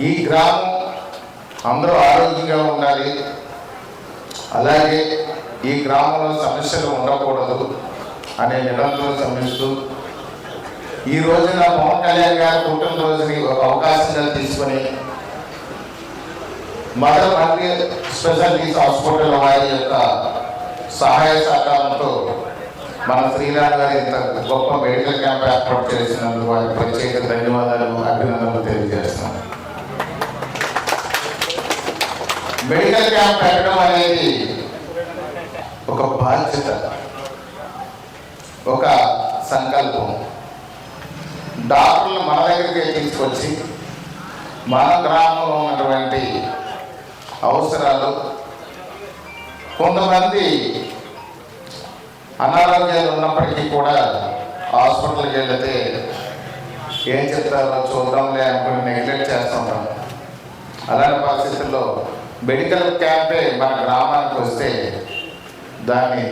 ఈ గ్రామం అందరూ ఆరోగ్యంగా ఉండాలి. అలాగే ఈ గ్రామంలో సమస్యలు ఉండకూడదు అనే నిరంతరం శ్రమిస్తూ ఈ రోజున పవన్ కళ్యాణ్ గారి పుట్టినరోజుని ఒక అవకాశంగా తీసుకొని మదర్ మల్టీ స్పెషాలిటీస్ హాస్పిటల్ వారి యొక్క సహాయ సహకారంతో మన శ్రీరామ్ గారు ఇంత గొప్ప మెడికల్ క్యాంప్ ఏర్పాటు చేసినందుకు వారికి ప్రత్యేక ధన్యవాదాలు అభినందనలు తెలియజేస్తున్నాం మెడికల్ క్యాంప్ పెట్టడం అనేది ఒక బాధ్యత ఒక సంకల్పం. డాక్టర్లు మన దగ్గరికి తీసుకొచ్చి మన గ్రామంలో ఉన్నటువంటి అవసరాలు కొంతమంది అనారోగ్యాలు ఉన్నప్పటికీ కూడా హాస్పిటల్కి వెళ్తే ఏం చెప్తారో చూద్దాంలే అనుకుని నెగ్లెక్ట్ చేస్తుంటాం అలాంటి పరిస్థితుల్లో మెడికల్ క్యాంపే మన గ్రామానికి వస్తే దాన్ని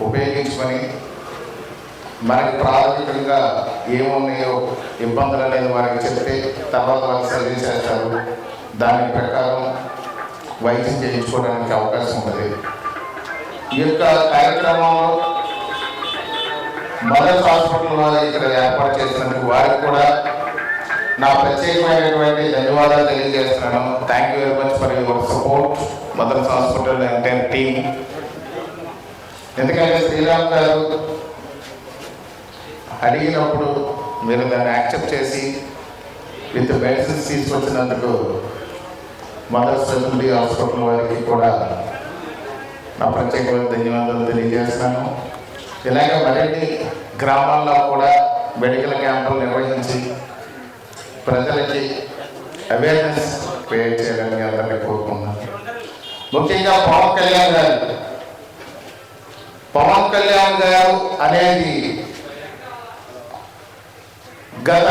ఉపయోగించుకొని మనకి ప్రాథమికంగా ఏమున్నాయో ఇబ్బందులు అనేది వారికి చెప్తే తర్వాత వాళ్ళు సర్వీస్ చేస్తారు. దాని ప్రకారం వైద్యం చేయించుకోవడానికి అవకాశం ఉంటుంది ఈ యొక్క కార్యక్రమంలో మదర్స్ హాస్పిటల్ ఇక్కడ ఏర్పాటు చేసినందుకు వారికి కూడా నా ప్రత్యేకమైనటువంటి ధన్యవాదాలు తెలియజేస్తున్నాను. Thank you very much for your support mother's hospital entire team ఎందుకంటే శ్రీరామ్ గారు అడిగినప్పుడు మీరు దాన్ని యాక్సెప్ట్ చేసి విత్ మెడిసిన్స్ తీసుకొచ్చినందుకు మదర్స్ స్పెషాలిటీ హాస్పిటల్ వారికి కూడా నా ప్రత్యేకమైన ధన్యవాదాలు తెలియజేస్తాను ఇలాగే మరిన్ని గ్రామాల్లో కూడా మెడికల్ క్యాంపులు నిర్వహించి ప్రజలకి అవేర్నెస్ క్రియేట్ చేయాలని అందరినీ కోరుకున్నాను ముఖ్యంగా పవన్ కళ్యాణ్ గారు. పవన్ కళ్యాణ్ గారు అనేది గత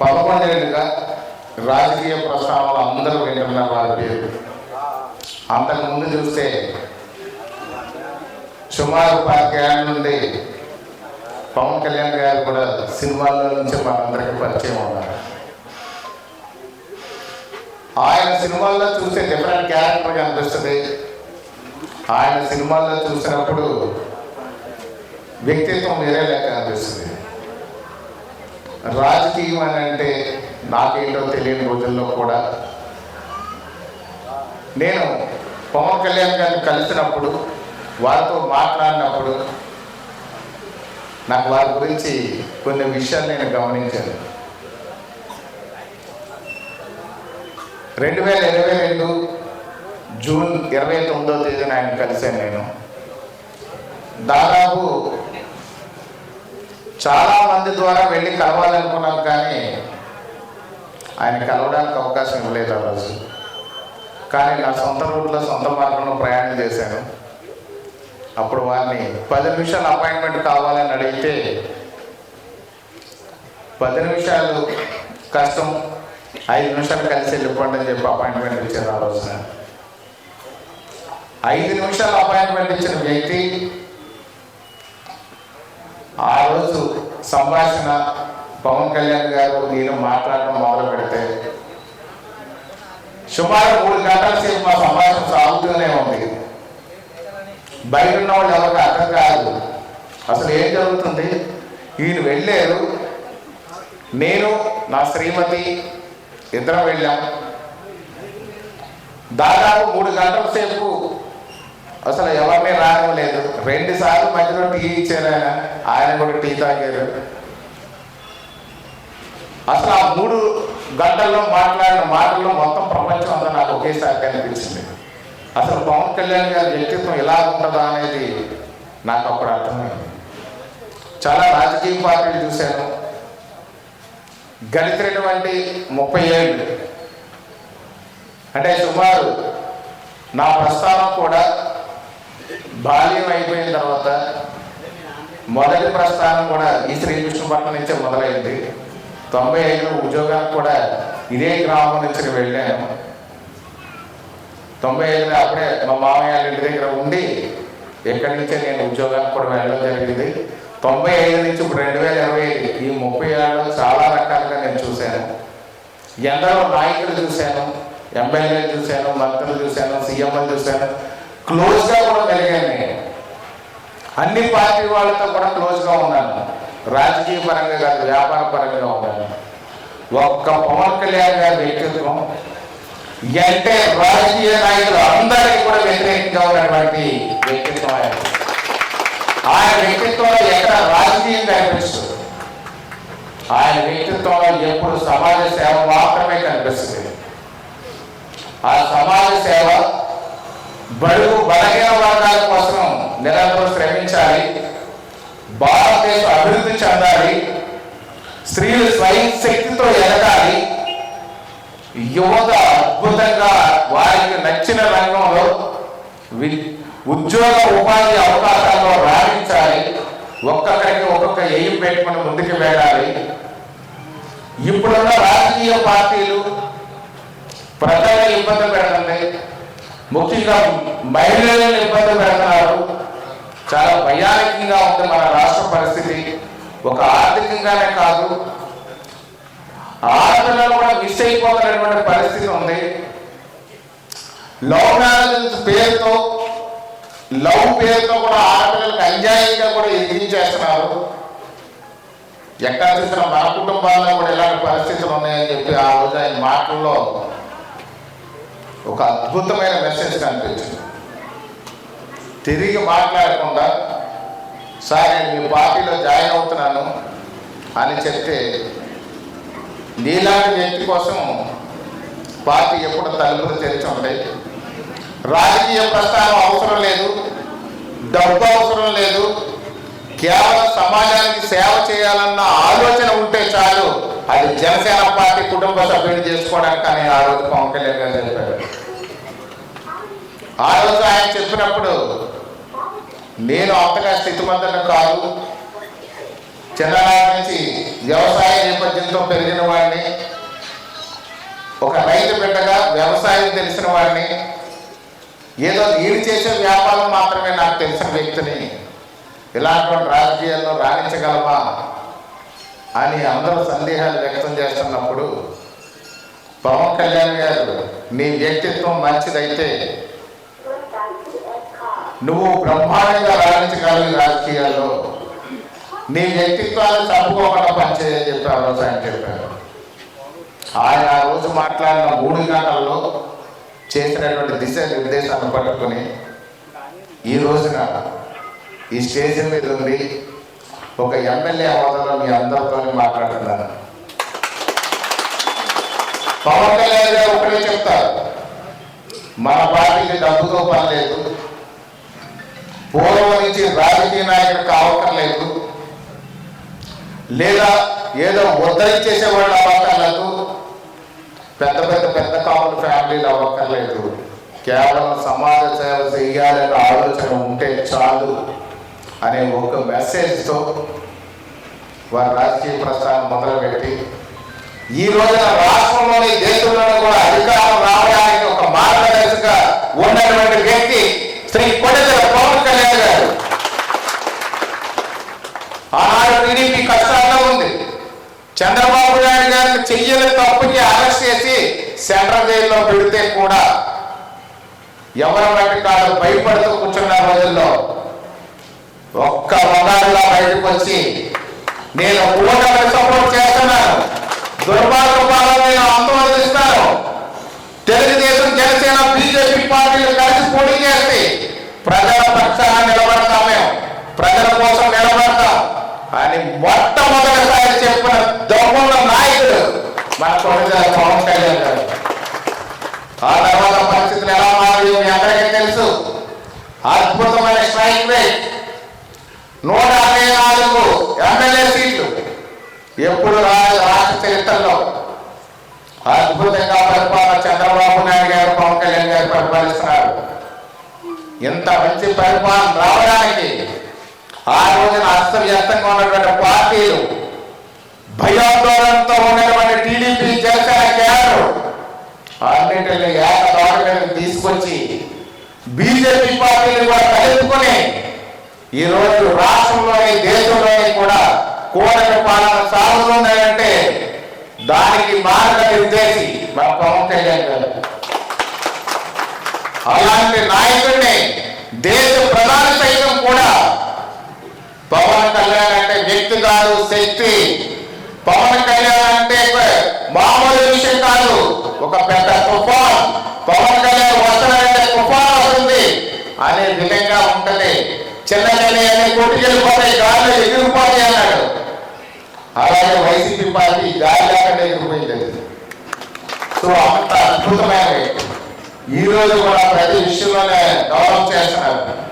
పదకొండేళ్ళుగా రాజకీయ ప్రస్తావనలు అందరూ వింటున్నారు వారి పేరు అంతకుముందు చూస్తే సుమారు పాతికేళ్ళ నుండి పవన్ కళ్యాణ్ గారు కూడా సినిమాల్లో నుంచి మనందరికీ పరిచయం ఉన్నారు. ఆయన సినిమాల్లో చూస్తే డిఫరెంట్ క్యారెక్టర్ కనిపిస్తుంది ఆయన సినిమాల్లో చూసినప్పుడు వ్యక్తిత్వం వేరే లెక్క అనిపిస్తుంది. రాజకీయం అని అంటే నాకేంటో తెలియని రోజుల్లో కూడా నేను పవన్ కళ్యాణ్ గారిని కలిసినప్పుడు వారితో మాట్లాడినప్పుడు నాకు వారి గురించి కొన్ని విషయాలు నేను గమనించాను. రెండు వేల ఇరవై రెండు జూన్ ఇరవై తొమ్మిదో తేదీన ఆయన కలిశాను నేను. దాదాపు చాలా మంది ద్వారా వెళ్ళి కలవాలనుకున్నాను కానీ ఆయన కలవడానికి అవకాశం ఇవ్వలేదు ఆ రోజు. కానీ నా సొంత రూట్లో సొంత మార్గంలో ప్రయాణం చేశాను. అప్పుడు వారిని పది నిమిషాలు అపాయింట్మెంట్ కావాలని అడిగితే పది నిమిషాలు కష్టం ఐదు నిమిషాలు కలిసి వెళ్ళిపోండి అని చెప్పి అపాయింట్మెంట్ ఇచ్చారు ఆ రోజున. ఐదు నిమిషాలు అపాయింట్మెంట్ ఇచ్చిన వ్యక్తి ఆ రోజు సంభాషణ పవన్ కళ్యాణ్ గారు నేను మాట్లాడడం మొదలు పెడితే సుమారు మూడు గంటల సేపు మా సంభాషణ సాగుతూనే ఉంది. బయట ఉన్న వాళ్ళు ఎవరికి అర్థం కాదు. అసలు ఏం జరుగుతుంది? ఈయన వెళ్ళారు. నేను నా శ్రీమతి ఇద్దరం వెళ్ళాం. దాదాపు మూడు గంటల సేపు అసలు ఎవరిని లేదు రెండు సార్లు మధ్యలో టీ ఇచ్చారు ఆయన. ఆయన కూడా టీ తాగారు. అసలు ఆ మూడు గంటల్లో మాట్లాడిన మాటల్లో మొత్తం ప్రపంచం అంతా నాకు ఒకేసారి కనిపించింది. అసలు పవన్ కళ్యాణ్ గారి వ్యక్తిత్వం ఎలా ఉంటుందా అనేది నాకు అప్పుడు అర్థమైంది. చాలా రాజకీయ పార్టీలు చూశాను. గడిచినటువంటి ముప్పై ఏళ్ళు. అంటే సుమారు నా ప్రస్థానం కూడా బాల్యం అయిపోయిన తర్వాత మొదటి ప్రస్థానం కూడా ఈ శ్రీకృష్ణపట్నం నుంచే మొదలైంది. తొంభై ఐదు ఉద్యోగానికి కూడా ఇదే గ్రామం నుంచి వెళ్ళాను. తొంభై ఐదులో అప్పుడే మా మామయ్య వాళ్ళ ఇంటి దగ్గర ఉండి ఎక్కడి నుంచే నేను ఉద్యోగానికి కూడా వెళ్ళడం జరిగింది. తొంభై ఐదు నుంచి ఇప్పుడు రెండు వేల ఇరవై ఈ ముప్పై ఏళ్ళలో చాలా రకాలుగా నేను చూశాను. ఎందరో నాయకులు చూశాను ఎమ్మెల్యేలు చూశాను మంత్రులు చూశాను సీఎంలు చూశాను. క్లోజ్గా కూడా పెరిగాను నేను. అన్ని పార్టీ వాళ్ళతో కూడా క్లోజ్గా ఉన్నాను. రాజకీయ పరంగా కాదు వ్యాపార పరంగా ఉన్నాను. ఒక్క పవన్ కళ్యాణ్ గారి వ్యక్తిత్వం అంటే రాజకీయ నాయకులు అందరికీ కూడా వ్యతిరేకంగా ఉన్నటువంటి వ్యక్తిత్వం ఆయన ఆయన వ్యక్తిత్వంలో ఎక్కడ రాజకీయం కనిపిస్తుంది? ఆయన వ్యక్తిత్వంలో ఎప్పుడు సమాజ సేవ మాత్రమే కనిపిస్తుంది. ఆ సమాజ సేవ బడుగు బలహీన వర్గాల కోసం నిరంతరం శ్రమించాలి. భారతదేశం అభివృద్ధి చెందాలి. స్త్రీలు స్వయం శక్తితో ఎదగాలి. యువత అద్భుతంగా వారికి నచ్చిన రంగంలో వి- ఉద్యోగ ఉపాధి అవకాశాల్లో రాణించాలి. ఒక్కొక్కరికి ఒక్కొక్క ఎయిం పెట్టుకుని ముందుకు వెళ్ళాలి. ఇప్పుడున్న రాజకీయ పార్టీలు ప్రజలను ఇబ్బంది పెడుతుంది ముఖ్యంగా మహిళలను ఇబ్బంది పెడుతున్నారు. చాలా భయానకంగా ఉంది మన రాష్ట్ర పరిస్థితి. ఒక ఆర్థికంగానే కాదు ఆడపిల్లలు కూడా మిస్ అయిపోతున్నటువంటి పరిస్థితి ఉంది. లవ్ మ్యారేజ్ పేరుతో లవ్ పేరుతో కూడా ఆడపిల్లలకు అన్యాయంగా కూడా ఎదిరించేస్తున్నారు. ఎక్కడ చూసిన మన కుటుంబాల్లో కూడా ఇలాంటి పరిస్థితులు ఉన్నాయని చెప్పి ఆ రోజు ఆయన మాటల్లో ఒక అద్భుతమైన మెసేజ్ కనిపించింది. తిరిగి మాట్లాడకుండా సార్ నేను మీ పార్టీలో జాయిన్ అవుతున్నాను అని చెప్తే నీలాంటి వ్యక్తి కోసం పార్టీ ఎప్పుడు తలుపులు తెరిచి ఉంటాయి. రాజకీయ ప్రస్థానం అవసరం లేదు డబ్బు అవసరం లేదు కేవలం సమాజానికి సేవ చేయాలన్న ఆలోచన ఉంటే చాలు అది జనసేన పార్టీ కుటుంబ సభ్యులు చేసుకోవడానికి అని ఆ రోజు పవన్ కళ్యాణ్ గారు చెప్పారు. ఆ రోజు ఆయన చెప్పినప్పుడు నేను అంతగా స్థితిమంతుని కాదు చిన్ననాటి నుంచి వ్యవసాయ నేపథ్యంతో పెరిగిన వాడిని ఒక రైతు బిడ్డగా వ్యవసాయం తెలిసిన వాడిని ఏదో నేను చేసే వ్యాపారం మాత్రమే నాకు తెలిసిన వ్యక్తిని ఇలాంటి రాజకీయాల్లో రాణించగలమా అని అందరూ సందేహాలు వ్యక్తం చేస్తున్నప్పుడు పవన్ కళ్యాణ్ గారు నీ వ్యక్తిత్వం మంచిదైతే నువ్వు బ్రహ్మాండంగా రాణించగలవు రాజకీయాల్లో. మీ వ్యక్తిత్వాలు చంపుకోకుండా పనిచేయని చెప్పి ఆ రోజు ఆయన చెప్పారు. ఆయన ఆ రోజు మాట్లాడిన మూడు గంటల్లో చేసినటువంటి దిశ నిర్దేశాన్ని పట్టుకుని ఈ రోజున ఈ స్టేజ్ మీద ఉండి ఒక ఎమ్మెల్యే హోదాలో మీ అందరితో మాట్లాడుతున్నాను పవన్ కళ్యాణ్ గారు ఒకటే చెప్తారు మన పార్టీకి డబ్బుతో పని లేదు పూర్వం నుంచి రాజకీయ నాయకుడు కావక్కర్లేదు లేదా ఏదో ఉద్ధరించేసే వాళ్ళు అవ్వక్కర్లేదు పెద్ద పెద్ద పెద్ద కాపుల ఫ్యామిలీలు అవ్వక్కర్లేదు కేవలం సమాజ సేవ చేయాలనే ఆలోచన ఉంటే చాలు అనే ఒక మెసేజ్తో వారి రాజకీయ ప్రస్థానం మొదలుపెట్టి ఈ రోజున రాష్ట్రంలోని దేశంలోని కూడా అధికారం రావడానికి ఒక మార్గదర్శిగా ఉన్నటువంటి వ్యక్తి శ్రీ కొడెల పవన్ కళ్యాణ్ గారు ఆనాడు టీడీపీ కష్టాల్లో ఉంది. చంద్రబాబు నాయుడు గారిని చెయ్యని తప్పుకి అరెస్ట్ చేసి సెంట్రల్ జైల్లో పెడితే కూడా ఎవరి బట్టి కాదు భయపడుతూ కూర్చున్న రోజుల్లో ఒక్క వదారులా బయటకు వచ్చి నేను కూటమిని సపోర్ట్ చేస్తున్నాను. దుర్మార్గ పాలన నేను అంతమొందిస్తాను తెలుగుదేశం జనసేన బీజేపీ పార్టీలు కలిసి పోటీ చేసి ప్రజల పక్షాన నిలబడతాం మేము ప్రజల కోసం నిలబడతాం అని మొట్టమొదటిసారి చెప్పిన దొంగల నాయకుడు మన కొడుకు పవన్ కళ్యాణ్ గారు. ఆ తర్వాత పరిస్థితులు ఎలా మారాయో మీ అందరికీ తెలుసు. అద్భుతమైన స్ట్రైక్ రేట్. నూట అరవై నాలుగు ఎమ్మెల్యే సీట్లు ఎప్పుడు రా- రాష్ట్ర చరిత్రలో. అద్భుతంగా పరిపాలన చంద్రబాబు నాయుడు గారు పవన్ కళ్యాణ్ గారు పరిపాలిస్తున్నారు. ఇంత మంచి పరిపాలన రావడానికి ఆ రోజున అస్తవ్యస్తంగా ఉన్నటువంటి పార్టీలు భయాందోళనతో ఉన్నటువంటి టీడీపీ జనసేన కేడర్ అన్నింటిని ఏకదాటి తీసుకొచ్చి బీజేపీ పార్టీని కూడా కలుపుకొని ఈరోజు రోజు రాష్ట్రంలోని దేశంలోని కూడా కూడని పాలన సాగుతున్నాయంటే దానికి మార్గనిర్దేశి మన పవన్ కళ్యాణ్ గారు. అలాంటి నాయకుడిని దేశ ప్రధాని సైతం కూడా పవన్ కళ్యాణ్ అంటే వ్యక్తి కాదు శక్తి. పవన్ కళ్యాణ్ అంటే మామూలు విషయం కాదు. ఒక పెద్ద తుఫాన్. పవన్ కళ్యాణ్ వస్తున్నాడంటే తుఫాన్ వస్తుంది. అనే విధంగా ఉంటది. చిన్న చిన్న అన్ని కొట్టుకెళ్ళిపోతాయి గాలిలో ఎగిరిపోతాయి అన్నాడు. అలాగే వైసీపీ పార్టీ గాలి లేకుండా ఎగిరిపోయింది సో అంత అద్భుతమైన ఈ రోజు కూడా ప్రతి విషయంలోనే గౌరవం చేస్తున్నారు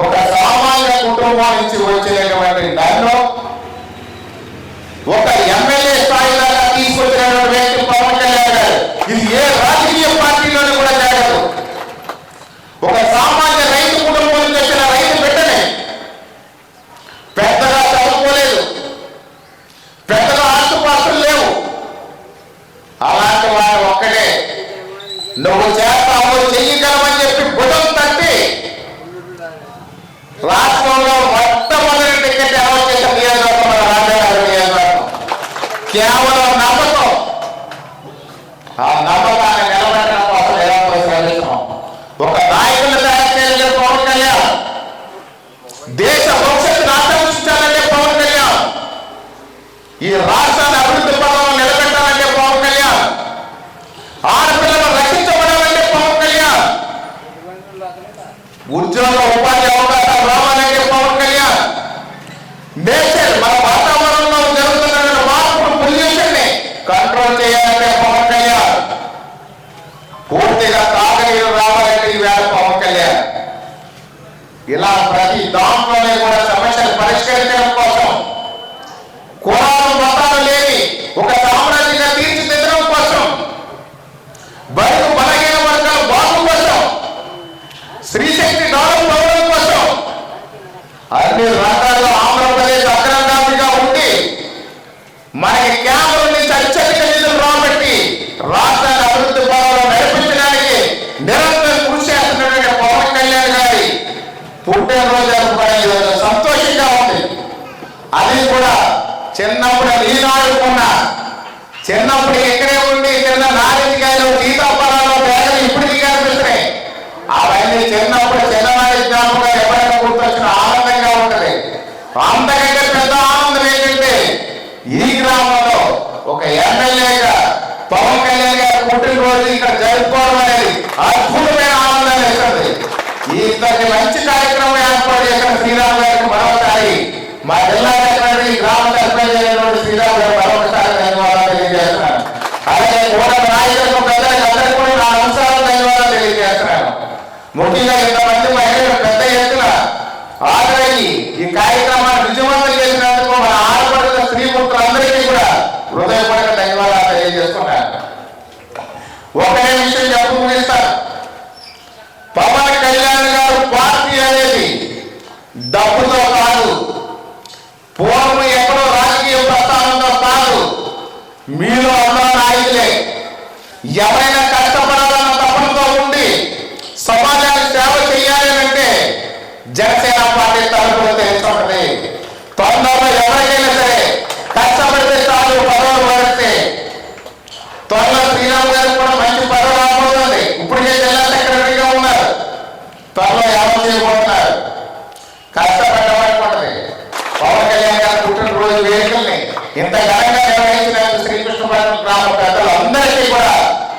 ఒక సామాన్య కుటుంబం నుంచి వచ్చినటువంటి నన్ను ఒక ఎమ్మెల్యే స్థాయిలో దాకా తీసుకొచ్చినటువంటి వ్యక్తి పవన్ కళ్యాణ్ గారు. ఇది ఏ రాజకీయ పార్టీలోనూ కూడా జరగదు. ఒక సామాన్య రైతు కుటుంబం నుంచి వచ్చిన రైతు బిడ్డనే పెద్దగా చదువుకోలేదు. పెద్దగా ఆస్తుపాస్తులు లేవు. అలాంటి వాడు ఒక్కడే. నువ్వు చేస్తావు చెయ్యగలవని చెప్పి భుజం తట్టి రాష్ట్ర మొట్టమొదటి టికెట్ ఎవరు చేసిన నియోజకవర్గం మన రాజాగారి నియోజకవర్గం కేవలం నమ్మకం ఆ నమ్మకాన్ని నిలబెట్టడం కోసం నిరంతరం శ్రమిస్తున్నాం ఒక నాయకులు తయారు చేయగలిగే పవన్ కళ్యాణ్ దేశ భవిష్యత్తును ఆకాంక్షించాలంటే పవన్ కళ్యాణ్ ఈ రాష్ట్రాన్ని అభివృద్ధి పదంలో నిలబెట్టాలంటే పవన్ కళ్యాణ్ ఆడపిల్లలు రక్షించబడాలంటే పవన్ కళ్యాణ్ ఉద్యోగ ఉపాధి అవకాశాలు రావాలంటే పవన్ కళ్యాణ్ నేచర్ మన వాతావరణంలో జరుగుతున్న మార్పులు పొల్యూషన్ని కంట్రోల్ చేయాలంటే పవన్ కళ్యాణ్ పూర్తిగా తాగనీరు రావాలంటే ఈవేళ పవన్ కళ్యాణ్ ఇలా ప్రతి దాంట్లోనే కూడా సమస్యలు పరిష్కరించడం కోసం కులాలు మతాలు లేని ఒక సామ్రాజ్యంగా తీర్చిదిద్దడం కోసం బడుగు బలహీన వర్గాల బాగు కోసం స్త్రీశక్తి డెవలప్ అవ్వడం కోసం అన్ని రంగాల్లో ఆంధ్రప్రదేశ్ అగ్రగామిగా ఉండి మనకి కేంద్రం నుంచి అత్యధిక నిధులు రాబట్టి రాష్ట్రాన్ని అభివృద్ధి పదంలో నడిపించడానికి నిరంతరం కృషి చేస్తున్నటువంటి పవన్ కళ్యాణ్ గారి పుట్టినరోజు జరుపుకునే రోజు సంతోషంగా ఉంది అది కూడా చిన్నప్పుడు నీనాడుకున్న చిన్నప్పుడు ఇక్కడే ఉండి చిన్న నారింజకాయలు సీతాఫలాలు పేదలు ఇప్పటికీ కనిపిస్తున్నాయి అవన్నీ చిన్నప్పుడు చిన్ననాటి జ్ఞాపకం ఎవరైనా గుర్తొచ్చిన ఆనందంగా ఉంటది అంతకంటే పెద్ద ఆనందం ఏంటంటే ఈ గ్రామంలో ఒక ఎమ్మెల్యేగా పవన్ కళ్యాణ్ గారు పుట్టినరోజు ఇక్కడ జరుపుకోవడం అనేది అద్భుతమైన ఆనందాన్ని ఇస్తుంది ఇంతటి మంచి కార్యక్రమం ఏర్పాటు చేసిన శ్రీరామ్ గారికి మరొకసారి మా జిల్లా ఈ గ్రామ సర్పంచ్ అయినటువంటి శ్రీరామ్ గారు మరొకసారి ధన్యవాదాలు తెలియజేస్తున్నాను. అలాగే కూడా నాయకులకు పెద్దలకు అందరికీ కూడా నా అంశాలు ధన్యవాదాలు తెలియజేస్తున్నాను. ముఖ్యంగా ఇంతమంది మహిళలు పెద్ద ఎత్తున హాజరయ్యి ఈ కార్యక్రమం విజయవంతం చేసినందుకు మన ఆడపడుతున్న స్త్రీ పుత్రులందరికీ కూడా హృదయపూర్వక ధన్యవాదాలు తెలియజేస్తున్నాను ఒకే విషయం చెప్పు ముగిస్తాను పవన్ కళ్యాణ్ గారు పార్టీ అనేది డబ్బుతో కాదు పూర్వం ఎక్కడో రాజకీయ ప్రస్థానంతో కాదు మీలో ఉన్న నాయకులే. ఎవరైనా కష్టపడాలన్న తపనతో ఉండి సమాజానికి సేవ చేయాలి అంటే జనసేన పార్టీ తరపున తెలుసుకుంటది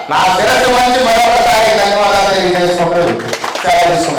నా శిరస్సు మంచి మరొకసారి ధన్యవాదాలు తెలియజేసుకుంటూ